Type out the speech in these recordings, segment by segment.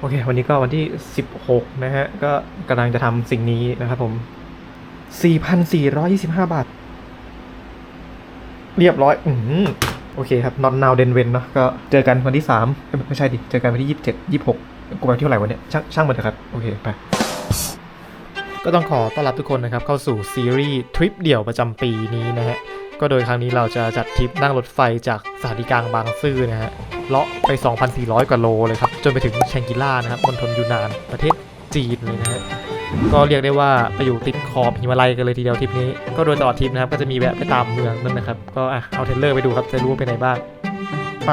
โอเค วันนี้ก็วันที่ 16 นะฮะ ก็กำลังจะทำสิ่งนี้นะครับผม 4,425 บาท เรียบร้อย อืมโอเคครับ not now then when เนาะก็เจอกันวันที่3เอ้ยไม่ใช่ดิ เจอกันวันที่ 27 26 กูไปที่เท่าไหร่วันเนี้ยช่างช่างมันเถอะครับ โอเคไปก็ต้องขอต้อนรับทุกคนนะครับเข้าสู่ซีรีส์ทริปเดี่ยวประจำปีนี้นะฮะ ก็โดยครั้งนี้เราจะจัดทริปนั่งรถไฟจากสถานีกลางบางซื่อนะฮะ เลาะไป 2,400 กว่าโลเลยครับ จนไปถึงแชงกิล่านะครับมณฑลยูนาน ประเทศจีนเลยนะฮะ ก็เรียกได้ว่าไปอยู่ติดขอบหิมาลัยกันเลยทีเดียวทริปนี้ ก็โดยตลอดทริปนะครับ ก็จะมีแวะไปตามเมืองนั่นนะครับ ก็อะเอาเทรลเลอร์ไปดูครับ จะรู้ว่าไปไหนบ้าง ไป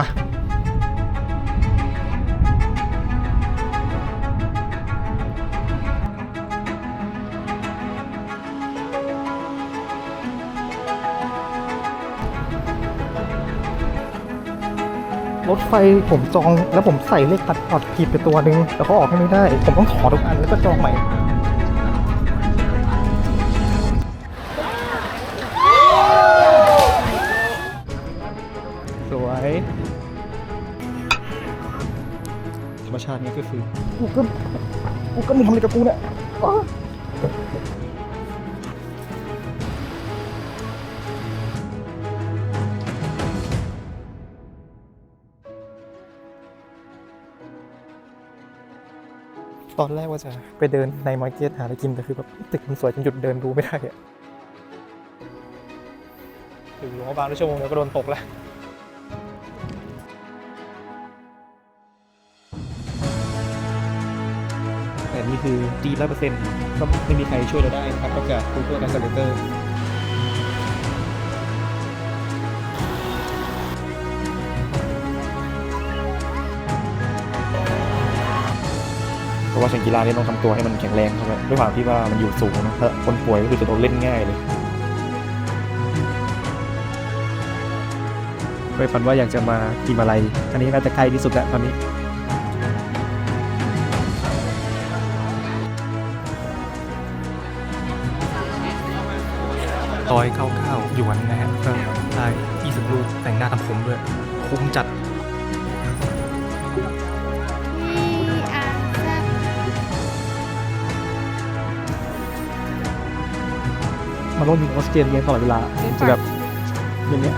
รถไฟผมจองแล้วผมใส่เลขตัดอร์ตผิดไปตัวนึงแล้วเขาออกให้ไม่ได้ ผมต้องถอดทุกอันแล้วก็จองใหม่สวยธรรมชาตินี่ก็คือกูก็กูก็มึงทำอะไรกับกูเนี่ย ตอนแรกว่าจะไปเดินในมาร์เก็ตหาอะไรกิน แต่คือแบบตึกมันสวยจนหยุดเดินดูไม่ได้อะถึงหลวงพระบางด้วยชั่วโมงเดียวก็โดนตกแล้วแต่นี่คือดีร้อยเปอร์เซ็นต์ก็ไม่มีใครช่วยเราได้นะครับนอกจาก Google Translator ว่าเชงกีฬานี่ต้องทำตัวให้มันแข็งแรงครับด้วยความที่ว่ามันอยู่สูงนะถ้าคนป่วยก็คือจะโดนเล่นง่ายเลยเคยฝันว่าอยากจะมากินอะไรอันนี้น่าจะใกล้ที่สุดแล้วตอนนี้ ร้อยเก้าเก้าหยวนนะฮะก็ได้ยี่สิบลูกแต่งหน้าทำผมด้วย คุ้มจัด มันต้องยิงออกซิเจนเลี้ยงตลอดเวลาจะแบบอย่างเงี้ย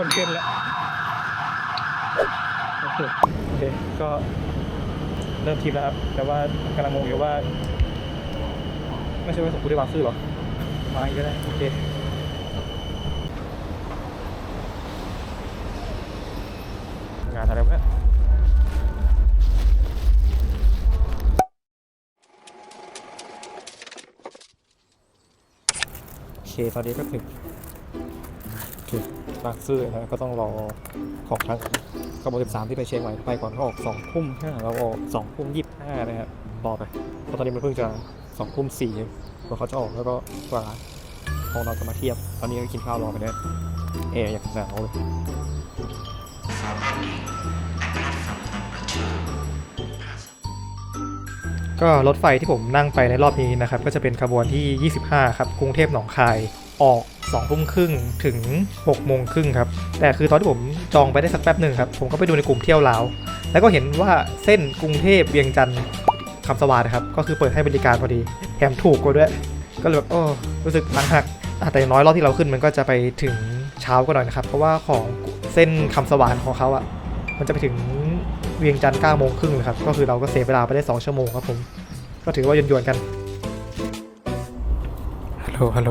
คนได้คอนเทนต์แล้วโอเคโอเคก็เริ่มคลิปแล้วครับ แต่ว่ากำลังงงอยู่ว่า ไม่ใช่ว่าสมกูได้วางซื่อหรอมาอีกก็ได้ โอเคงานอะไรวะเนี่ยโอเค ตอนนี้ก็ถึง บางซื่อนะก็ต้องรอของทางกบ13 ที่ไปเชียงใหม่ไปก่อนเขาออก2ทุ่มห้าเราออก2ทุ่ม25นะครับรอไปเพราะตอนนี้มันเพิ่งจะ2ทุ่ม4กว่าเขาจะออกแล้วก็กว่าของเราจะมาเทียบ ตอนนี้ก็กินข้าวรอไปเนี่ยแอร์อย่างหนาวเลยก็รถไฟที่ผมนั่งไปในรอบนี้นะครับ ก็จะเป็นขบวนที่ 25 ครับ กรุงเทพหนองคาย ออก2ทุ่มครึ่งถึง6โมงครึ่งครับ แต่คือตอนที่ผมจองไปได้สักแป๊บหนึ่งครับ ผมก็ไปดูในกลุ่มเที่ยวลาว แล้วก็เห็นว่าเส้นกรุงเทพเวียงจันทร์คำสวาดนครับ ก็คือเปิดให้บริการพอดีแถมถูกกว่าด้วย ก็เลยแบบโอ้รู้สึกหักหักแต่น้อยรอบที่เราขึ้นมันก็จะไปถึงเช้าก็หน่อยนะครับ เพราะว่าของเส้นคำสวาดของเขาอะมันจะไปถึงเวียงจันทร์9โมงครึ่งเลยครับ ก็คือเราก็เสียเวลาไปได้ 2 ชั่วโมงครับผม ก็ถือว่าหยวนๆกัน ฮัลโหล ฮัลโหล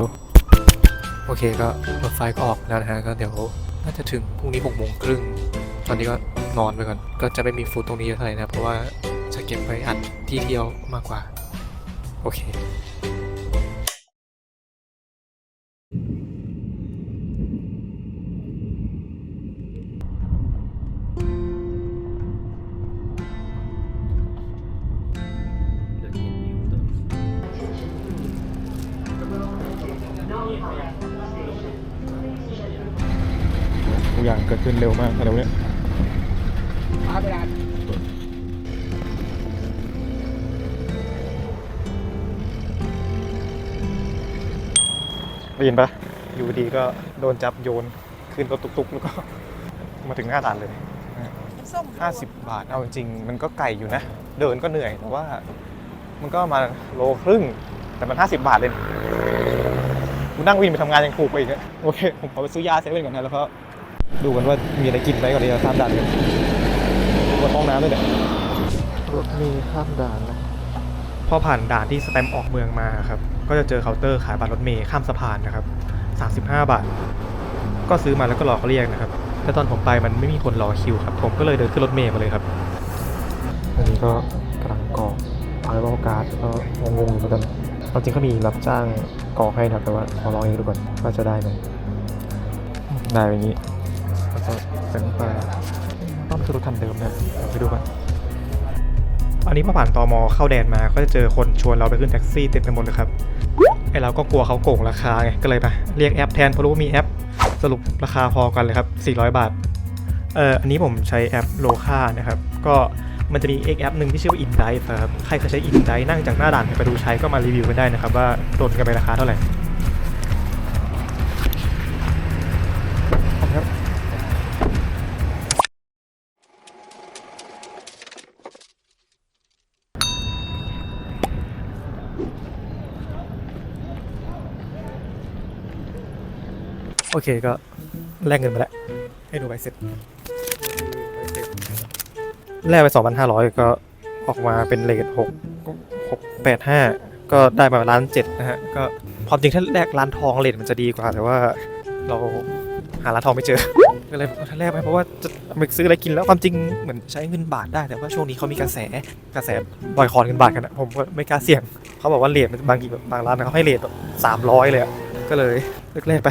โอเคก็รถไฟก็ออกแล้วนะฮะก็เดี๋ยวน่าจะถึงพรุ่งนี้หกโมงครึ่งตอนนี้ก็นอนไปก่อน ก็จะไม่มีฟูดตรงนี้เท่าไหร่นะ เพราะว่าจะเก็บไว้อัดที่เที่ยวมากกว่า โอเค ขึ้นเร็วมากอะไรวะเนี่ยมาไปร้านได้ยินปะอยู่ดีก็โดนจับโยน ขึ้นรถตุกๆ แล้วก็มาถึงหน้าด่านเลยส้ม50 บาท เอาจริงๆ มันก็ไกลอยู่นะ เดินก็เหนื่อย แต่ว่า มันก็มาโลครึ่ง แต่มัน 50 บาทเลยกูนั่งวินไปทำงานยังถูกไปอีกอะโอเค ผมขอไปซื้อยาเซเว่นก่อนนะ แล้วก็ ดูกันว่ามีอะไรกินไหมก่อนที่จะข้ามด่านกันดูว่าห้องน้ำด้วยเนี่ยรถมีข้ามด่านนะพอผ่านด่านที่สแตมป์ออกเมืองมาครับ ก็จะเจอเคาน์เตอร์ขายบัตรรถเมล์ข้ามสะพานนะครับ 35 บาท ก็ซื้อมาแล้วก็รอเขาเรียกนะครับ แต่ตอนผมไปมันไม่มีคนรอคิวครับ ผมก็เลยเดินขึ้นรถเมล์มาเลยครับ อันนี้ก็กำลังกรอกไอวอลการ์ดก็งงๆอยู่เหมือนกันความจริงเขามีรับจ้างกรอกให้นะครับแต่ว่าขอลองเองดูก่อนว่าจะได้ไหมได้แบบนี้ แล้วก็เป็นไปต้องคือรถคันเดิมเดี๋ยไปดูกันอันนี้พอผ่านตอมอเข้าแดนมาก็จะเจอคนชวนเราไปขึ้นแท็กซี่เต็มไปหมดเลยครับไอเราก็กลัวเขาโกงราคาไงก็เลยไปเรียกแอปแทนเพราะรู้ว่ามีแอปสรุปราคาพอกันเลยครับ 400 บาทเอ่ออันนี้ผมใช้แอปโลค่านะครับ ก็มันจะมีอีกแอปหนึ่งที่ชื่อว่า InDive ครับ ใครเคยใช้ InDive นั่งจากหน้าด่านไปดูใช้ก็มารีวิวกันได้นะครับ ว่าโดนกันไปราคาเท่าไหร่ โอเคก็แลกเงินมาแล้ว ให้ดูใบเสร็จแลกไป 2,500 ก็ออกมาเป็นเลท6 6 8 5ก็ได้มาล้านเจ็ดนะฮะ ก็ความจริงถ้าแลกร้านทองเลทมันจะดีกว่า แต่ว่าเราหาร้านทองไม่เจอ ก็เลยถ้าแลกไปเพราะว่าจะไปซื้ออะไรกินแล้วความจริงเหมือนใช้เงินบาทได้แต่ว่าช่วงนี้เขามีกระแสกระแสบอยคอนเงินบาทกันอะผมก็ไม่กล้าเสี่ยงเขาบอกว่าเลทมันบางทีแบบบางร้านเขาให้เลทแบบสามร้อยเลยอะก็เลยเลิกแลกไป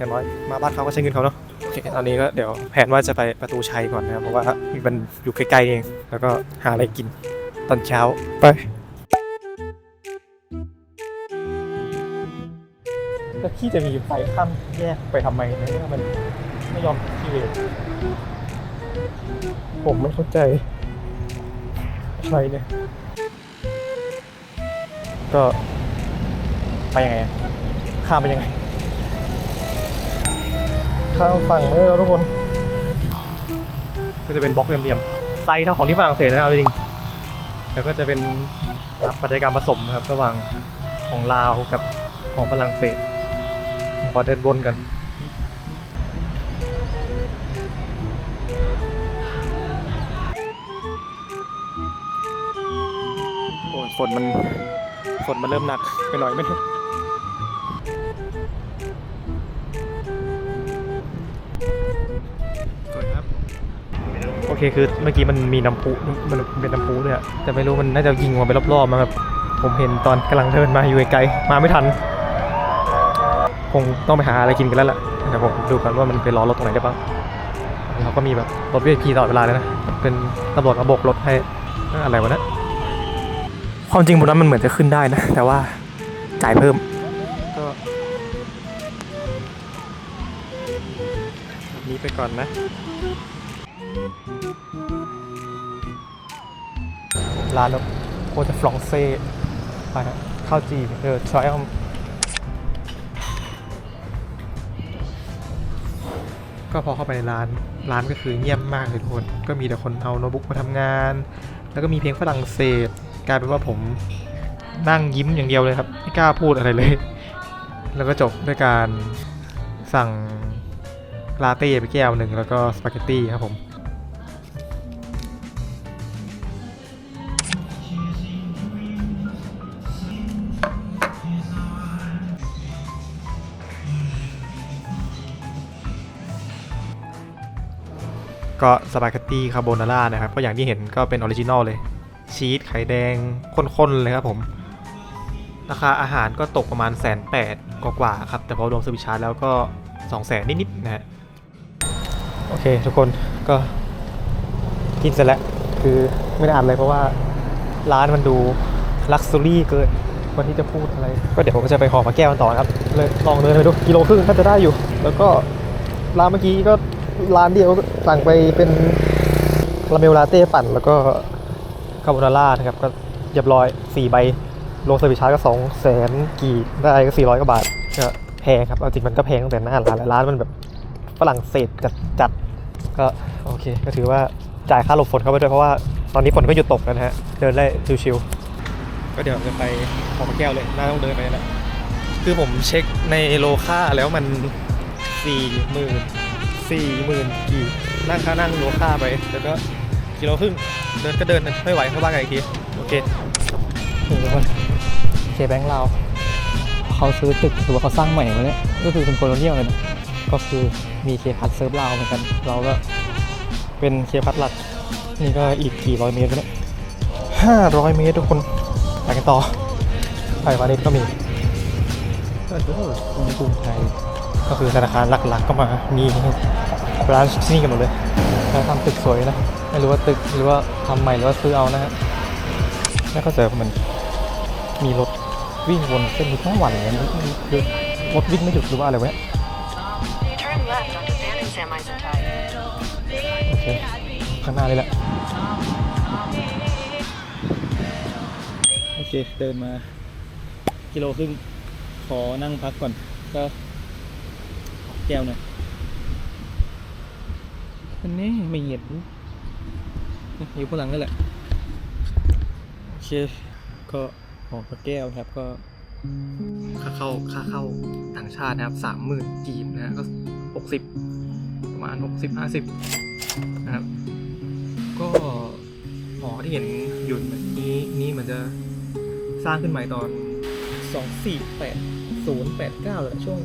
อย่างน้อยมาบ้านเขาก็ใช้เงินเขาเนาะโอเคตอนนี้ก็เดี๋ยวแผนว่าจะไปประตูชัยก่อนนะครับเพราะว่ามันอยู่ใกล้ๆเองแล้วก็หาอะไรกินตอนเช้าไปแล้วพี่จะมีไฟข้ามแยกไปทำไมในเมื่อมันไม่ยอมที่เวรผมไม่เข้าใจอะไรเนี่ย ก็ไปยังไงอะข้ามไปยังไง ข้ามฝั่งเลยทุกคน ก็จะเป็นบล็อกเหลี่ยมๆไซส์เท่าของที่ฝรั่งเศสนะครับจริงๆแล้วก็จะเป็นปัจจัยการผสมนะครับระหว่างของลาวกับของฝรั่งเศสขอเดินวนกันโอ้ยฝนมันฝนมันเริ่มหนักไปหน่อยไหมเนี่ เคคือเมื่อกี้มันมีน้ำพุมันเป็นน้ำพุด้วยอะแต่ไม่รู้มันน่าจะยิงมาไปรอบๆมาแบบผมเห็นตอนกำลังเดินมาอยู่ไกลๆมาไม่ทัน คงต้องไปหาอะไรกินกันแล้วล่ะเดี๋ยวผมดูกันว่ามันไปรอรถตรงไหนได้บ้างเขาก็มีแบบรถ VIP ตลอดเวลาเลยนะ เป็นตำรวจมาโบกรถให้อะไรวะนะความจริงบนนั้นมันเหมือนจะขึ้นได้นะ แต่ว่าจ่ายเพิ่มก็นี้ไปก่อนนะ ร้านแบบโคตรฟรองเซ่ไปฮะข้าวจีเออทริอัมก็พอเข้าไปในร้าน ร้านก็คือเงียบมากเลยทุกคน ก็มีแต่คนเอาโน้ตบุ๊กมาทำงาน แล้วก็มีเพลงฝรั่งเศส กลายเป็นว่าผมนั่งยิ้มอย่างเดียวเลยครับ ไม่กล้าพูดอะไรเลย แล้วก็จบด้วยการสั่งลาเต้ไปแก้วหนึ่งแล้วก็สปาเกตตี้ครับผม ก็สปาเกตตี้คาโบนาร่านะครับ ก็อย่างที่เห็นก็เป็นออริจินอลเลย ชีสไข่แดงข้นๆเลยครับผม ราคาอาหารก็ตกประมาณแสนแปดกว่าๆครับ แต่พอรวมสวิชาร์จแล้วก็2องแสนนิดๆนะฮะโอเค ทุกคนก็กินเสร็จแล้ว คือไม่ได้อ่านเลยเพราะว่าร้านมันดูลักซ์ u รี่เกินวันที่จะพูดอะไร ก็เดี๋ยวผมก็จะไปขอมาแก้วกันต่อนะครับ เลยลองเดินไปดูกิโลครึ่งก็จะได้อยู่ แล้วก็ร้านเมื่อกี้ก็ ร้านเดียวสั่งไปเป็นคาเมลลาเต้ปั่น แล้วก็คาโบนาร่านะครับ ก็เรียบร้อย 4 ใบ ลงเซอร์วิสชาร์จก็2แสนกี่ได้ก็ 400 กว่าบาทก็แพงครับ เอาจริงมันก็แพงตั้งแต่หน้าร้านแล้วร้านมันแบบฝรั่งเศสจัดจัดก็โอเค ก็ถือว่าจ่ายค่าหลบฝนเข้าไปด้วยเพราะว่าตอนนี้ฝนก็หยุดตกแล้วนะฮะ เดินได้ชิวๆก็เดี๋ยวจะไปขอมาแก้วเลย น่าต้องเดินไปแล้วคือผมเช็คในโลค่าแล้วมันสี่หมื่น สี่หมื่นกี่นั่งค่านั่งโลค่าไป แล้วก็กิโลครึ่ง เดินก็เดินไม่ไหวเข้าบ้านกันอีกที โอเคถึงแล้วมันเคแบงค์เราเขาซื้อตึกหรือว่าเขาสร้างใหม่มาเนี่ยก็คือเป็นโคโลเนียลเลยนะก็คือมีเคพัทเซิร์ฟเราวเหมือนกัน เราก็เป็นเคพัทหลัก นี่ก็อีกกี่ร้อยเมตรวะเนี่ยห้าร้อยเมตรทุกคนไปกันต่อไปวานิชก็มีก็คือกรุงไทย ก็คือธนาคารหลักๆก็มามีร้านที่นี่กันหมดเลยแล้วทำตึกสวยนะไม่รู้ว่าตึกหรือว่าทำใหม่หรือว่าซื้อเอานะฮะแล้วก็เจอมันมีรถวิ่งวนเส้นนี้ทั้งวันอย่างเงี้ยคือรถวิ่งไม่หยุดหรือว่าอะไรวะเนี่ยโอเคข้างหน้าเลยแหละโอเคเดินมากิโลครึ่งขอนั่งพักก่อนก็ ก้วหน่อยอันนี้ไม่เห็นอยู่ข้างหลังนั่นแหละโอเคก็ขอพระแก้วครับก็ค่าเข้าค่าเข้าต่างชาตินะครับสามหมื่นกีบนะก็หกสิบประมาณหกสิบห้าสิบนะครับ ก็หอที่เห็นอยู่แบบนี้นี่มือนจะสร้างขึ้นใหม่ตอนสองสี่แปด 248089เลยช่วง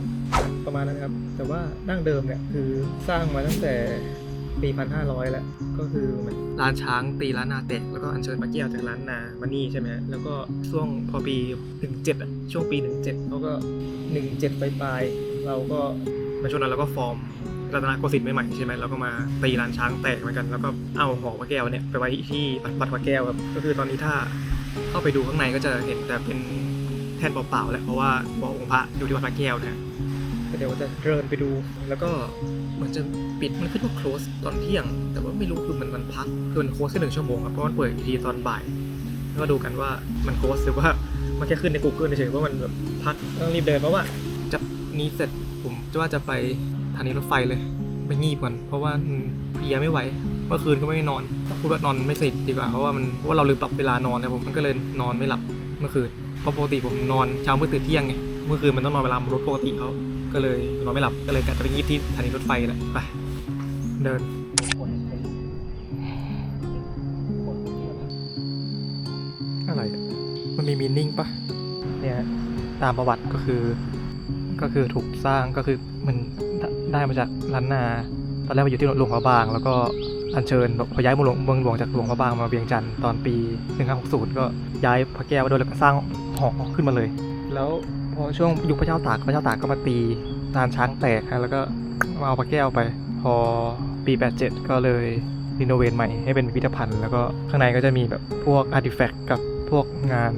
ประมาณนั้นครับ แต่ว่าดั้งเดิมเนี่ยคือสร้างมาตั้งแต่ปี1500 แล้ว ก็คือมือนร้านช้างตีร้านนาแตกแล้วก็อัญเชิญพระแก้วจากร้านนามานี่ใช่ไหมแล้วก็ช่วงพอปี 17อะช่วงปี 17เขาก็ 17ปลายเราก็ในช่วงนั้นเราก็ฟอร์มรัตนโกสินทร์ใหม่ๆใช่ไหมเราก็มาตีร้านช้างแตกเหมือนกัน แล้วก็เอาหอพระแก้วเนี่ยไปไว้ที่วัดพระแก้วครับก็คือตอนนี้ถ้าเข้าไปดูข้างในก็จะเห็นแต่เป็น แทนเปล่าๆแหละเพราะว่าบอกองค์พระอยู่ที่วัดพระแก้วนะเดี๋ยวจะเดินไปดู แล้วก็เหมือนจะปิดมันขึ้นว่า close ตอนเที่ยง แต่ว่าไม่รู้คือมันมันพักคือมัน close แค่หนึ่งชั่วโมงครับเพราะมันเปิดอีกทีตอนบ่าย แล้วก็ดูกันว่ามัน close หรือว่ามันแค่ขึ้นใน Google เฉยๆว่ามันแบบพักต้องรีบเดินเพราะว่าจะนี้เสร็จผมจะว่าจะไปทางนี้รถไฟเลยไปงีบก่อนเพราะว่าเพลียไม่ไหวเมื่อคืนก็ไม่ได้นอนพูดว่านอนไม่สนิทดีกว่าเพราะว่ามันเพราะว่าเราลืมปรับเวลานอนนะผมมันก็เลยนอนไม่หลับเมื่อคืน เพราะปกติผมนอนเช้ามืดตื่นเที่ยงไงเมื่อคืนมันต้องนอนเวลารถปกติเขาก็เลยนอนไม่หลับก็เลยกะจะไปงีบที่สถานีรถไฟแหละไปเดินอะไรมันมีมีนิ่งปะเนี่ยตามประวัติก็คือ ก็คือถูกสร้างก็คือมันได้มาจากล้านนา ตอนแรกมาอยู่ที่หลวงพระบาง แล้วก็อัญเชิญพอย้ายเมืองหลวงเมืองหลวงจากหลวงพระบางมาเวียงจันทร์ตอนปี 1560 ก็ย้ายพระแก้วมาด้วยแล้วก็สร้าง หอขึ้นมาเลย แล้วพอช่วงยุคพระเจ้าตากพระเจ้าตากก็มาตีลานช้างแตกฮะแล้วก็มาเอาพระแก้วไป พอปี 87 ก็เลยรีโนเวทใหม่ให้เป็นพิพิธภัณฑ์ แล้วก็ข้างในก็จะมีแบบพวกอาร์ติแฟกต์กับพวกงาน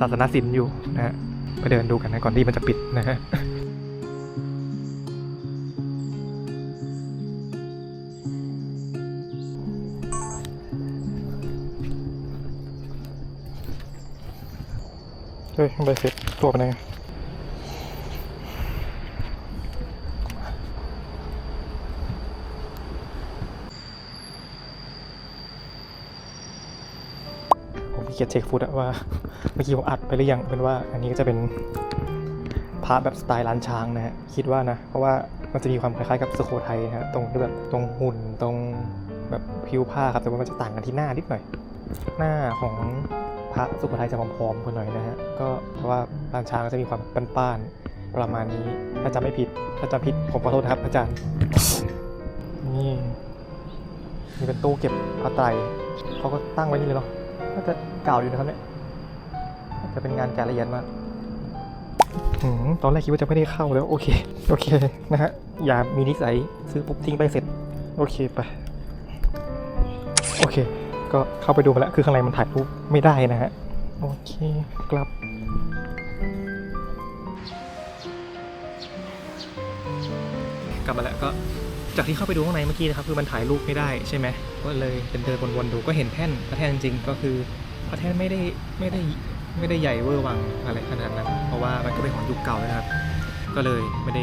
ศาสนศิลป์อยู่นะฮะไปเดินดูกันนะก่อนที่มันจะปิดนะฮะ เฮ้ยใบเสร็จตัวไปไหนผมเกียจเช็คฟุตอะว่า เมื่อกี้ผมอัดไปหรือยังเป็นว่า อันนี้ก็จะเป็นพระแบบสไตล์ร้านช้างนะฮะคิดว่านะ เพราะว่ามันจะมีความคล้ายๆกับสุโขทัยนะฮะตรงที่แบบตรงหุ่นตรงแบบผิวผ้าครับแต่ว่ามันจะต่างกันที่หน้านิดหน่อย หน้าของ พระสุโขทัยจะผอมๆกว่าหน่อยนะฮะ ก็เพราะว่าร้านช้างจะมีความป้านๆประมาณนี้ ถ้าจำไม่ผิด ถ้าจำผิดผมขอโทษครับอาจารย์ นี่มีเป็นตู้เก็บผ้าไตรเขาก็ตั้งไว้นี่เลยเนาะน่าจะเก่าอยู่นะครับเนี่ยจะเป็นงานแกะละเอียดมากตอนแรกคิดว่าจะไม่ได้เข้าแล้ว โอเค โอเคนะฮะ อย่ามีนิสัยซื้อปุ๊บทิ้งไปเสร็จ โอเคไป โอเค ก็เข้าไปดูมาแล้ว คือข้างในมันถ่ายรูปไม่ได้นะฮะ โอเคกลับกลับมาแล้วก็จากที่เข้าไปดูข้างในเมื่อกี้นะครับคือมันถ่ายรูปไม่ได้ใช่ไหมก็เลยเดินเดินวนๆดูก็เห็นแท่นพระแท่นจริงๆ ก็คือพระแท่นไม่ได้ไม่ได้ไม่ได้ใหญ่เวอร์วังอะไรขนาดนั้น เพราะว่ามันก็เป็นของยุคเก่านะครับ ก็เลยไม่ได้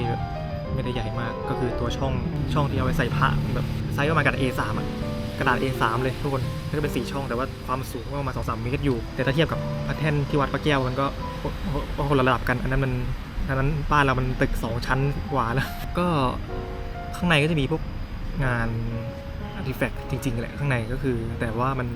ไม่ได้ใหญ่มากก็คือตัวช่องช่องที่เอาไว้ใส่พระแบบไซส์ประมาณกระด A3 อะ กระดาษ A3 เลยทุกคนแล้วก็เป็นสี่ช่องแต่ว่าความสูงก็ประมาณสองสามเมตรอยู่ แต่ถ้าเทียบกับพระแท่นที่วัดพระแก้วมันก็ก็คนละระดับกัน อันนั้นมันอันนั้นบ้านเรามันตึกสองชั้นกว่าแล้ว ก็ข้างในก็จะมีพวกงานอาร์ติแฟกต์จริงๆแหละข้างในก็คือ แต่ว่ามัน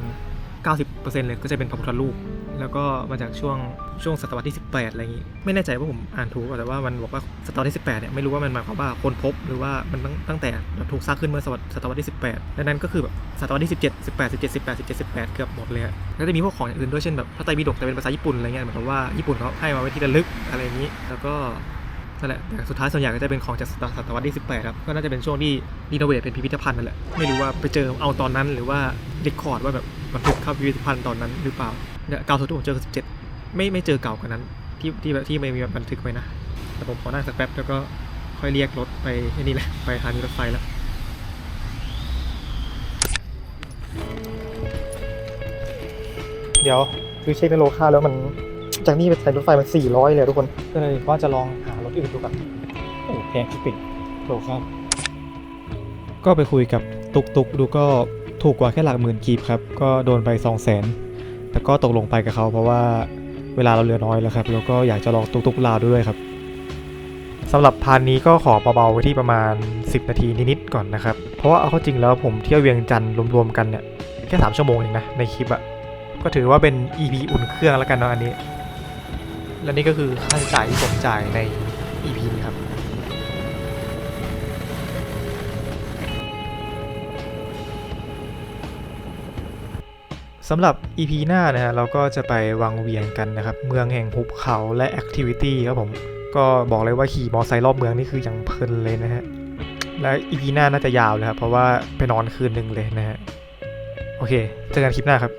90%เลยก็จะเป็นพระพุทธรูป แล้วก็มาจากช่วงช่วงศตวรรษที่ 18 อะไรอย่างนี้ ไม่แน่ใจว่าผมอ่านถูกแต่ว่ามันบอกว่าศตวรรษที่ 18 เนี่ยไม่รู้ว่ามันหมายความว่าคนพบหรือว่ามันตั้งตั้งแต่ถูกสร้างขึ้นเมื่อศตวรรษที่ 18 ดังนั้นก็คือแบบศตวรรษที่ 17 18 17 18 17 18 เกือบหมดเลยแล้วจะมีพวกของอย่างอื่นด้วยเช่นแบบพระไตรปิฎกแต่เป็นภาษาญี่ปุ่นอะไรเงี้ยเหมือนกับว่าญี่ปุ่นเขาให้มาไว้ที่ระลึกอะไรอย่างนี้ แล้วก็นั่นแหละแต่สุดท้ายส่วนใหญ่ก็จะเป็นของจากศตวรรษที่ 18 ครับ ก็น่าจะเป็นช่วงที่รีโนเวทเป็นพิพิธภัณฑ์นั่นแหละ ไม่รู้ว่าไปเจอเอาตอนนั้นหรือว่าเรคคอร์ดว่าแบบบันทึกเข้าพิพิธภัณฑ์ตอนนั้นหรือเปล่า เนี่ยเก่าสุดที่ผมเจอคือ17ไม่ไม่เจอเก่ากว่านั้น ที่ที่แบบที่ไม่มีบันทึกไว้นะแต่ผมขอนั่งสักแป๊บแล้วก็ค่อยเรียกรถไปไอ้นี่แหละไปสถานีรถไฟแล้วเดี๋ยวคือเช็คในโลค่าแล้วมันจากนี่ไปสถานีรถไฟมัน400เลยทุกคนก็เลยว่าจะลองหารถอื่นดูก่อนโอ้แพงที่ปิดโลค่าก็ไปคุยกับตุกตุกดูก็ถูกกว่าแค่หลักหมื่นกีบครับ ก็โดนไป2 0 0 0 0 0 แต่ก็ตกลงไปกับเขาเพราะว่าเวลาเราเหลือน้อยแล้วครับแล้วก็อยากจะลองตุกตุกลาด้วยครับสำหรับพานนี้ก็ขอเบาๆไว้ที่ประมาณ 10 นาทีนิดๆก่อนนะครับ เพราะว่าเอาเข้าจริงแล้วผมเที่ยวเวียงจันทร์รวมๆกันเนี่ยแค่3ชั่วโมงเองนะในคลิปอะก็ถือว่าเป็น EP อุ่นเครื่องแล้วกันเนาะอันนี้ และนี่ก็คือค่าใช้จ่ายที่ผมจ่ายใน EP นี้ครับ สำหรับ EP หน้านะฮะเราก็จะไปวังเวียงกันนะครับเมืองแห่งภูเขาและแอคทิวิตี้ครับผมก็บอกเลยว่าขี่มอไซค์รอบเมืองนี่คือยังเพลินเลยนะฮะและ EP หน้าน่าจะยาวเลยครับเพราะว่าไปนอนคืนหนึ่งเลยนะฮะโอเคเจอกันคลิปหน้าครับ